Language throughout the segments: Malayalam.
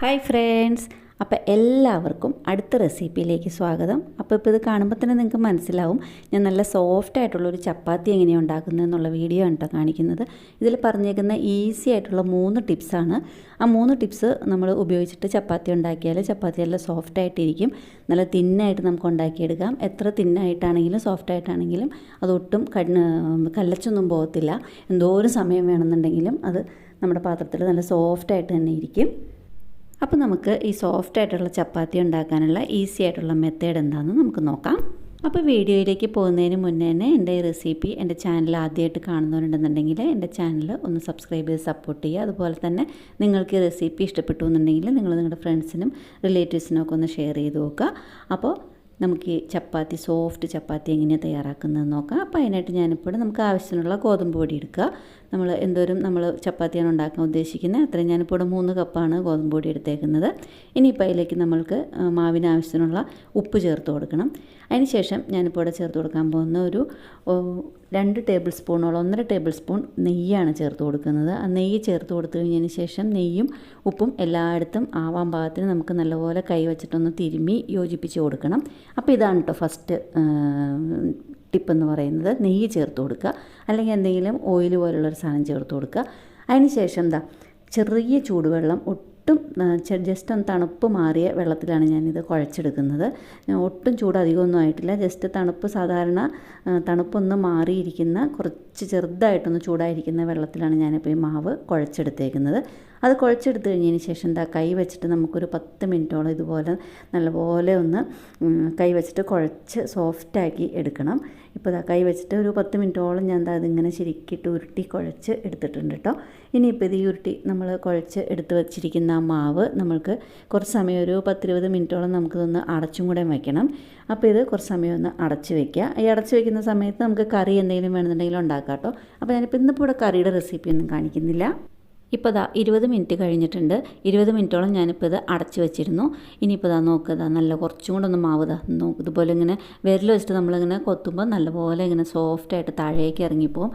ഹായ് ഫ്രണ്ട്സ് അപ്പോൾ എല്ലാവർക്കും അടുത്ത റെസിപ്പിയിലേക്ക് സ്വാഗതം. അപ്പോൾ ഇപ്പോൾ ഇത് കാണുമ്പോൾ തന്നെ നിങ്ങൾക്ക് മനസ്സിലാവും ഞാൻ നല്ല സോഫ്റ്റ് ആയിട്ടുള്ള ഒരു ചപ്പാത്തി എങ്ങനെയാണ് ഉണ്ടാക്കുന്നത് എന്നുള്ള വീഡിയോ ആണ് കേട്ടോ കാണിക്കുന്നത്. ഇതിൽ പറഞ്ഞേക്കുന്ന ഈസി ആയിട്ടുള്ള മൂന്ന് ടിപ്സാണ് ആ മൂന്ന് ടിപ്സ് നമ്മൾ ഉപയോഗിച്ചിട്ട് ചപ്പാത്തി ഉണ്ടാക്കിയാൽ ചപ്പാത്തി നല്ല സോഫ്റ്റ് ആയിട്ടിരിക്കും. നല്ല തിന്നായിട്ട് നമുക്ക് ഉണ്ടാക്കിയെടുക്കാം. എത്ര തിന്നായിട്ടാണെങ്കിലും സോഫ്റ്റ് ആയിട്ടാണെങ്കിലും അതൊട്ടും കല്ലച്ചൊന്നും പോകത്തില്ല. എന്തോരം സമയം വേണമെന്നുണ്ടെങ്കിലും അത് നമ്മുടെ പാത്രത്തിൽ നല്ല സോഫ്റ്റായിട്ട് തന്നെ ഇരിക്കും. അപ്പോൾ നമുക്ക് ഈ സോഫ്റ്റ് ആയിട്ടുള്ള ചപ്പാത്തി ഉണ്ടാക്കാനുള്ള ഈസി ആയിട്ടുള്ള മെത്തേഡ് എന്താണെന്ന് നമുക്ക് നോക്കാം. അപ്പോൾ വീഡിയോയിലേക്ക് പോകുന്നതിന് മുന്നേ തന്നെ എന്റെ ഈ റെസിപ്പി എന്റെ ചാനൽ ആദ്യമായിട്ട് കാണുന്നവരുണ്ടെന്നുണ്ടെങ്കിൽ എന്റെ ചാനൽ ഒന്ന് സബ്സ്ക്രൈബ് ചെയ്ത് സപ്പോർട്ട് ചെയ്യുക. അതുപോലെ തന്നെ നിങ്ങൾക്ക് ഈ റെസിപ്പി ഇഷ്ടപ്പെട്ടു എന്നുണ്ടെങ്കിൽ നിങ്ങൾ നിങ്ങളുടെ ഫ്രണ്ട്സിനും റിലേറ്റീവ്സിനും ഒക്കെ ഒന്ന് ഷെയർ ചെയ്ത് നോക്കുക. അപ്പോൾ നമുക്ക് ഈ ചപ്പാത്തി സോഫ്റ്റ് ചപ്പാത്തി എങ്ങനെയാണ് തയ്യാറാക്കുന്നത് നോക്കാം. അപ്പോൾ അതിനായിട്ട് ഞാനിപ്പോൾ നമുക്ക് ആവശ്യത്തിനുള്ള ഗോതമ്പ് പൊടി എടുക്കുക. നമ്മൾ എന്തോരം നമ്മൾ ചപ്പാത്തിയാണ് ഉണ്ടാക്കാൻ ഉദ്ദേശിക്കുന്നത് അത്രയും ഞാനിപ്പോൾ ഇവിടെ മൂന്ന് കപ്പാണ് ഗോതമ്പ് പൊടി എടുത്തേക്കുന്നത്. ഇനിയിപ്പോൾ അതിലേക്ക് നമ്മൾക്ക് മാവിന് ആവശ്യത്തിനുള്ള ഉപ്പ് ചേർത്ത് കൊടുക്കണം. അതിനുശേഷം ഞാനിപ്പോൾ ഇവിടെ ചേർത്ത് കൊടുക്കാൻ പോകുന്ന ഒരു രണ്ട് ടേബിൾ സ്പൂണോളം ഒന്നര ടേബിൾ സ്പൂൺ നെയ്യാണ് ചേർത്ത് കൊടുക്കുന്നത്. ആ നെയ്യ് ചേർത്ത് കൊടുത്തു കഴിഞ്ഞതിന് ശേഷം നെയ്യും ഉപ്പും എല്ലായിടത്തും ആവാൻ പാകത്തിന് നമുക്ക് നല്ലപോലെ കൈ വെച്ചിട്ടൊന്ന് തിരുമ്മി യോജിപ്പിച്ച് കൊടുക്കണം. അപ്പോൾ ഇതാണ് കേട്ടോ ഫസ്റ്റ് ടിപ്പ് എന്ന് പറയുന്നത് നെയ്യ് ചേർത്ത് കൊടുക്കുക. അല്ലെങ്കിൽ എന്തെങ്കിലും ഓയിൽ പോലുള്ളൊരു സാധനം ചേർത്ത് കൊടുക്കുക. അതിന് ശേഷം എന്താ ചെറിയ ചൂടുവെള്ളം ഒട്ടും ജസ്റ്റ് ഒന്ന് തണുപ്പ് മാറിയ വെള്ളത്തിലാണ് ഞാനിത് കുഴച്ചെടുക്കുന്നത്. ഒട്ടും ചൂട് അധികമൊന്നും ആയിട്ടില്ല. ജസ്റ്റ് തണുപ്പ് സാധാരണ തണുപ്പൊന്ന് മാറിയിരിക്കുന്ന കുറച്ച് ചെറുതായിട്ടൊന്ന് ചൂടായിരിക്കുന്ന വെള്ളത്തിലാണ് ഞാനിപ്പോൾ ഈ മാവ് കുഴച്ചെടുത്തേക്കുന്നത്. അത് കുഴച്ചെടുത്ത് കഴിഞ്ഞതിന് ശേഷം എന്താ കൈ വെച്ചിട്ട് നമുക്കൊരു പത്ത് മിനിറ്റോളം ഇതുപോലെ നല്ലപോലെ ഒന്ന് കൈ വെച്ചിട്ട് കുഴച്ച് സോഫ്റ്റാക്കി എടുക്കണം. ഇപ്പോൾ ഇതാ കൈ വെച്ചിട്ട് ഒരു പത്ത് മിനിറ്റോളം ഞാൻ എന്താ അതിങ്ങനെ ശരിക്കിട്ട് ഉരുട്ടി കുഴച്ച് എടുത്തിട്ടുണ്ട് കേട്ടോ. ഇനിയിപ്പോൾ ഇത് ഉരുട്ടി നമ്മൾ കുഴച്ച് എടുത്ത് വെച്ചിരിക്കുന്ന ആ മാവ് നമ്മൾക്ക് കുറച്ച് സമയം ഒരു പത്തിരുപത് മിനിറ്റോളം നമുക്കിതൊന്ന് അടച്ചും കൂടെ വയ്ക്കണം അപ്പോൾ ഇത് കുറച്ച് സമയം ഒന്ന് അടച്ച് വെക്കുക. ഈ അടച്ച് വെക്കുന്ന സമയത്ത് നമുക്ക് കറി എന്തെങ്കിലും വേണമെന്നുണ്ടെങ്കിലും ഉണ്ടാക്കാം കേട്ടോ. അപ്പോൾ ഞാനിപ്പോൾ ഇന്നിപ്പോൾ ഇവിടെ കറിയുടെ റെസിപ്പി ഒന്നും കാണിക്കുന്നില്ല. ഇപ്പോൾ ഇതാ ഇരുപത് മിനിറ്റ് കഴിഞ്ഞിട്ടുണ്ട്. ഇരുപത് മിനിറ്റോളം ഞാനിപ്പോൾ ഇത് അടച്ചു വെച്ചിരുന്നു. ഇനിയിപ്പോൾ ഇതാ നോക്കുക നല്ല കുറച്ചും കൂടെ ഒന്ന് മാവ് ഇതാ നോക്കും. ഇതുപോലെ ഇങ്ങനെ വിരൽ വെച്ചിട്ട് നമ്മളിങ്ങനെ കൊത്തുമ്പോൾ നല്ലപോലെ ഇങ്ങനെ സോഫ്റ്റായിട്ട് താഴേക്ക് ഇറങ്ങിപ്പോവും.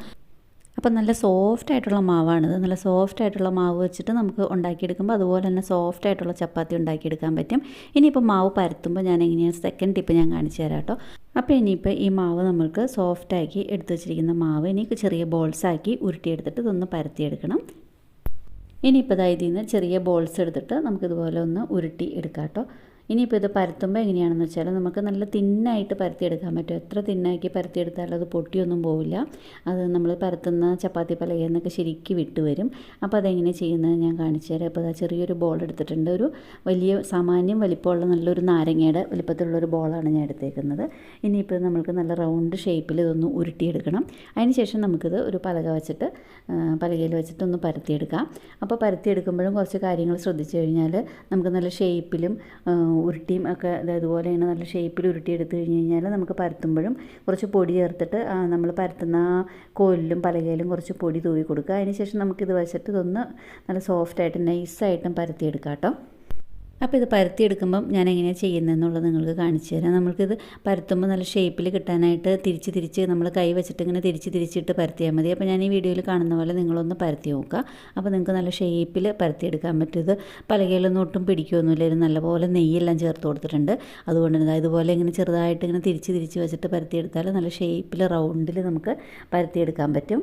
അപ്പം നല്ല സോഫ്റ്റ് ആയിട്ടുള്ള മാവാണിത് നല്ല സോഫ്റ്റ് ആയിട്ടുള്ള മാവ് വെച്ചിട്ട് നമുക്ക് ഉണ്ടാക്കിയെടുക്കുമ്പോൾ അതുപോലെ തന്നെ സോഫ്റ്റ് ആയിട്ടുള്ള ചപ്പാത്തി ഉണ്ടാക്കിയെടുക്കാൻ പറ്റും. ഇനിയിപ്പോൾ മാവ് പരത്തുമ്പോൾ ഞാൻ എങ്ങനെയാണ് സെക്കൻഡ് ടിപ്പ് ഞാൻ കാണിച്ചു തരാം കേട്ടോ. അപ്പോൾ ഇനിയിപ്പോൾ ഈ മാവ് നമുക്ക് സോഫ്റ്റാക്കി എടുത്തു വെച്ചിരിക്കുന്ന മാവ് ഇനി ചെറിയ ബോൾസാക്കി ഉരുട്ടിയെടുത്തിട്ട് ഇതൊന്ന് പരത്തിയെടുക്കണം. ഇനിയിപ്പോൾ ഇതായി ചെറിയ ബോൾസ് എടുത്തിട്ട് നമുക്കിതുപോലെ ഒന്ന് ഉരുട്ടി എടുക്കാം കേട്ടോ ഇനിയിപ്പോൾ ഇത് പരത്തുമ്പോൾ എങ്ങനെയാണെന്ന് വെച്ചാൽ നമുക്ക് നല്ല തിന്നായിട്ട് പരത്തിയെടുക്കാൻ പറ്റും. എത്ര തിന്നാക്കി പരത്തിയെടുത്താലും അത് പൊട്ടിയൊന്നും പോവില്ല. അത് നമ്മൾ പരത്തുന്ന ചപ്പാത്തി പലകയിൽ നിന്നൊക്കെ ശരിക്കും വിട്ട് വരും അപ്പോൾ അതെങ്ങനെ ചെയ്യുന്നത് ഞാൻ കാണിച്ചു തരാം. അപ്പോൾ ചെറിയൊരു ബോൾ എടുത്തിട്ടുണ്ട്. ഒരു വലിയ സാമാന്യം വലിപ്പമുള്ള നല്ലൊരു നാരങ്ങയുടെ വലിപ്പത്തിലുള്ളൊരു ബോളാണ് ഞാൻ എടുത്തേക്കുന്നത്. ഇനിയിപ്പോൾ നമുക്ക് നല്ല റൗണ്ട് ഷേപ്പിൽ ഇതൊന്ന് ഉരുട്ടിയെടുക്കണം. അതിന് ശേഷം നമുക്കിത് ഒരു പലക വെച്ചിട്ട് പലകയിൽ വെച്ചിട്ട് ഒന്ന് പരത്തിയെടുക്കാം. അപ്പോൾ പരത്തിയെടുക്കുമ്പോഴും കുറച്ച് കാര്യങ്ങൾ ശ്രദ്ധിച്ചു കഴിഞ്ഞാൽ നമുക്ക് നല്ല ഷേപ്പിലും ഉരുട്ടിയും ഒക്കെ ഇതുപോലെ ഇങ്ങനെ നല്ല ഷേപ്പിൽ ഉരുട്ടി എടുത്തു കഴിഞ്ഞ് കഴിഞ്ഞാൽ നമുക്ക് പരത്തുമ്പോഴും കുറച്ച് പൊടി ചേർത്തിട്ട് നമ്മൾ പരത്തുന്ന കോലിലും പലകയിലും കുറച്ച് പൊടി തൂവി കൊടുക്കുക. അതിന് ശേഷം നമുക്കിത് വെച്ചിട്ട് ഇതൊന്ന് നല്ല സോഫ്റ്റായിട്ട് നൈസായിട്ടും പരത്തിയെടുക്കാം കേട്ടോ. അപ്പോൾ ഇത് പരത്തിയെടുക്കുമ്പം ഞാൻ എങ്ങനെയാണ് ചെയ്യുന്നതെന്നുള്ളത് നിങ്ങൾക്ക് കാണിച്ചു തരാം. നമ്മൾക്കിത് പരത്തുമ്പോൾ നല്ല ഷേപ്പിൽ കിട്ടാനായിട്ട് തിരിച്ച് തിരിച്ച് നമ്മൾ കൈ വെച്ചിട്ട് ഇങ്ങനെ തിരിച്ച് തിരിച്ചിട്ട് പരത്തിയാൽ മതി. അപ്പോൾ ഞാൻ ഈ വീഡിയോയിൽ കാണുന്ന പോലെ നിങ്ങളൊന്ന് പരത്തി നോക്കുക. അപ്പോൾ നിങ്ങൾക്ക് നല്ല ഷേപ്പിൽ പരത്തിയെടുക്കാൻ പറ്റും ഇത് പലകയിലൊന്നും ഒട്ടും പിടിക്കുകയൊന്നുമില്ല ഇത് നല്ലപോലെ നെയ്യെല്ലാം ചേർത്ത് കൊടുത്തിട്ടുണ്ട്. അതുകൊണ്ട് തന്നെ ഇതുപോലെ ഇങ്ങനെ ചെറുതായിട്ട് ഇങ്ങനെ തിരിച്ച് തിരിച്ച് വെച്ചിട്ട് പരത്തിയെടുത്താൽ നല്ല ഷേപ്പിൽ റൗണ്ടിൽ നമുക്ക് പരത്തിയെടുക്കാൻ പറ്റും.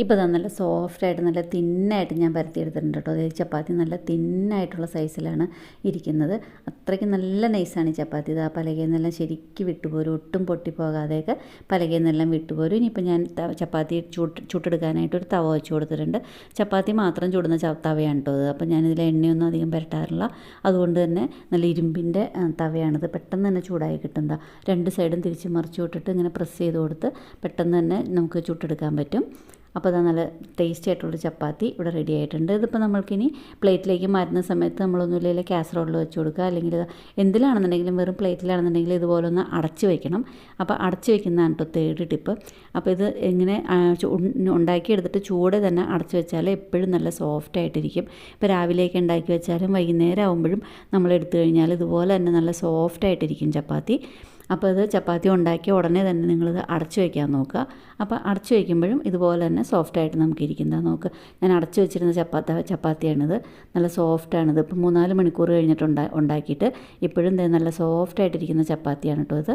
ഇപ്പോൾ ഇതാ നല്ല സോഫ്റ്റായിട്ട് നല്ല തിന്നായിട്ട് ഞാൻ പരത്തിയെടുത്തിട്ടുണ്ട് കേട്ടോ. അതായത് ചപ്പാത്തി നല്ല തിന്നായിട്ടുള്ള സൈസിലാണ് ഇരിക്കുന്നത്. അത്രയ്ക്ക് നല്ല നൈസാണ് ഈ ചപ്പാത്തി. ഇത് ആ പലകയിൽ നിന്നെല്ലാം ശരിക്കും വിട്ടുപോരും. ഒട്ടും പൊട്ടിപ്പോകാതെയൊക്കെ പലകയിൽ നിന്നെല്ലാം വിട്ടുപോരും. ഇനിയിപ്പോൾ ഞാൻ ചപ്പാത്തി ചൂട്ട് ചുട്ടെടുക്കാനായിട്ട് ഒരു തവ വെച്ച് കൊടുത്തിട്ടുണ്ട്. ചപ്പാത്തി മാത്രം ചുടുന്ന തവയാണ് കേട്ടോ അത് അപ്പോൾ ഞാനിതിൽ എണ്ണയൊന്നും അധികം പുരട്ടാറില്ല. അതുകൊണ്ട് തന്നെ നല്ല ഇരുമ്പിന്റെ തവയാണിത്. പെട്ടെന്ന് തന്നെ ചൂടായി കിട്ടുന്നതാ രണ്ട് സൈഡും തിരിച്ച് മറിച്ച് വിട്ടിട്ട് ഇങ്ങനെ പ്രസ് ചെയ്ത് കൊടുത്ത് പെട്ടെന്ന് തന്നെ നമുക്ക് ചുട്ടെടുക്കാൻ പറ്റും. അപ്പോൾ അത് നല്ല ടേസ്റ്റി ആയിട്ടുള്ള ചപ്പാത്തി ഇവിടെ റെഡി ആയിട്ടുണ്ട്. ഇതിപ്പോൾ നമ്മൾക്കിനി പ്ലേറ്റിലേക്ക് മാറ്റുന്ന സമയത്ത് നമ്മളൊന്നുമില്ല കാസറോളിൽ വെച്ച് കൊടുക്കുക. അല്ലെങ്കിൽ എന്തിലാണെന്നുണ്ടെങ്കിലും വെറും പ്ലേറ്റിലാണെന്നുണ്ടെങ്കിൽ ഇതുപോലെ ഒന്ന് അടച്ച് വയ്ക്കണം അപ്പോൾ അടച്ച് വെക്കുന്നതാണ് കേട്ടോ തേർഡ് ടിപ്പ് അപ്പോൾ ഇത് എങ്ങനെ ഉണ്ടാക്കിയെടുത്തിട്ട് ചൂടെ തന്നെ അടച്ച് വെച്ചാൽ എപ്പോഴും നല്ല സോഫ്റ്റ് ആയിട്ടിരിക്കും. ഇപ്പോൾ രാവിലെയൊക്കെ ഉണ്ടാക്കി വെച്ചാലും വൈകുന്നേരം ആകുമ്പോഴും നമ്മൾ എടുത്തു കഴിഞ്ഞാൽ ഇതുപോലെ തന്നെ നല്ല സോഫ്റ്റ് ആയിട്ടിരിക്കും ചപ്പാത്തി. അപ്പോൾ ഇത് ചപ്പാത്തി ഉണ്ടാക്കി ഉടനെ തന്നെ നിങ്ങളിത് അടച്ചു വയ്ക്കാൻ നോക്കുക. അപ്പോൾ അടച്ചു വയ്ക്കുമ്പോഴും ഇതുപോലെ തന്നെ സോഫ്റ്റായിട്ട് നമുക്ക് ഇരിക്കുന്നത്. നോക്കുക ഞാൻ അടച്ചു വെച്ചിരുന്ന ചപ്പാത്ത ചപ്പാത്തിയാണിത്. നല്ല സോഫ്റ്റാണിത് ഇപ്പോൾ മൂന്നാൽ മണിക്കൂർ കഴിഞ്ഞിട്ട് ഉണ്ടാ ഉണ്ടാക്കിയിട്ട് ഇപ്പോഴും നല്ല സോഫ്റ്റായിട്ടിരിക്കുന്ന ചപ്പാത്തിയാണ് കേട്ടോ ഇത്.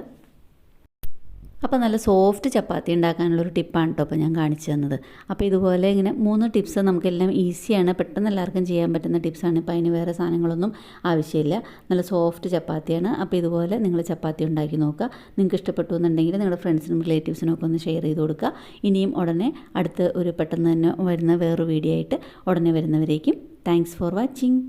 അപ്പോൾ നല്ല സോഫ്റ്റ് ചപ്പാത്തി ഉണ്ടാക്കാനുള്ളൊരു ടിപ്പാണ് കേട്ടോ അപ്പോൾ ഞാൻ കാണിച്ചു തന്നത്. അപ്പോൾ ഇതുപോലെ ഇങ്ങനെ മൂന്ന് ടിപ്സ് നമുക്കെല്ലാം ഈസിയാണ് പെട്ടെന്ന് എല്ലാവർക്കും ചെയ്യാൻ പറ്റുന്ന ടിപ്സാണ് ഇപ്പോൾ അതിന് വേറെ സാധനങ്ങളൊന്നും ആവശ്യമില്ല. നല്ല സോഫ്റ്റ് ചപ്പാത്തിയാണ്. അപ്പോൾ ഇതുപോലെ നിങ്ങൾ ചപ്പാത്തി ഉണ്ടാക്കി നോക്കുക. നിങ്ങൾക്ക് ഇഷ്ടപ്പെട്ടു എന്നുണ്ടെങ്കിൽ നിങ്ങളുടെ ഫ്രണ്ട്സിനും റിലേറ്റീവ്സിനും ഒക്കെ ഒന്ന് ഷെയർ ചെയ്ത് കൊടുക്കുക. ഇനിയും ഉടനെ അടുത്ത് ഒരു പെട്ടെന്ന് തന്നെ വരുന്ന വേറൊരു വീഡിയോ ആയിട്ട് ഉടനെ വരുന്നവരേക്കും. Thanks for watching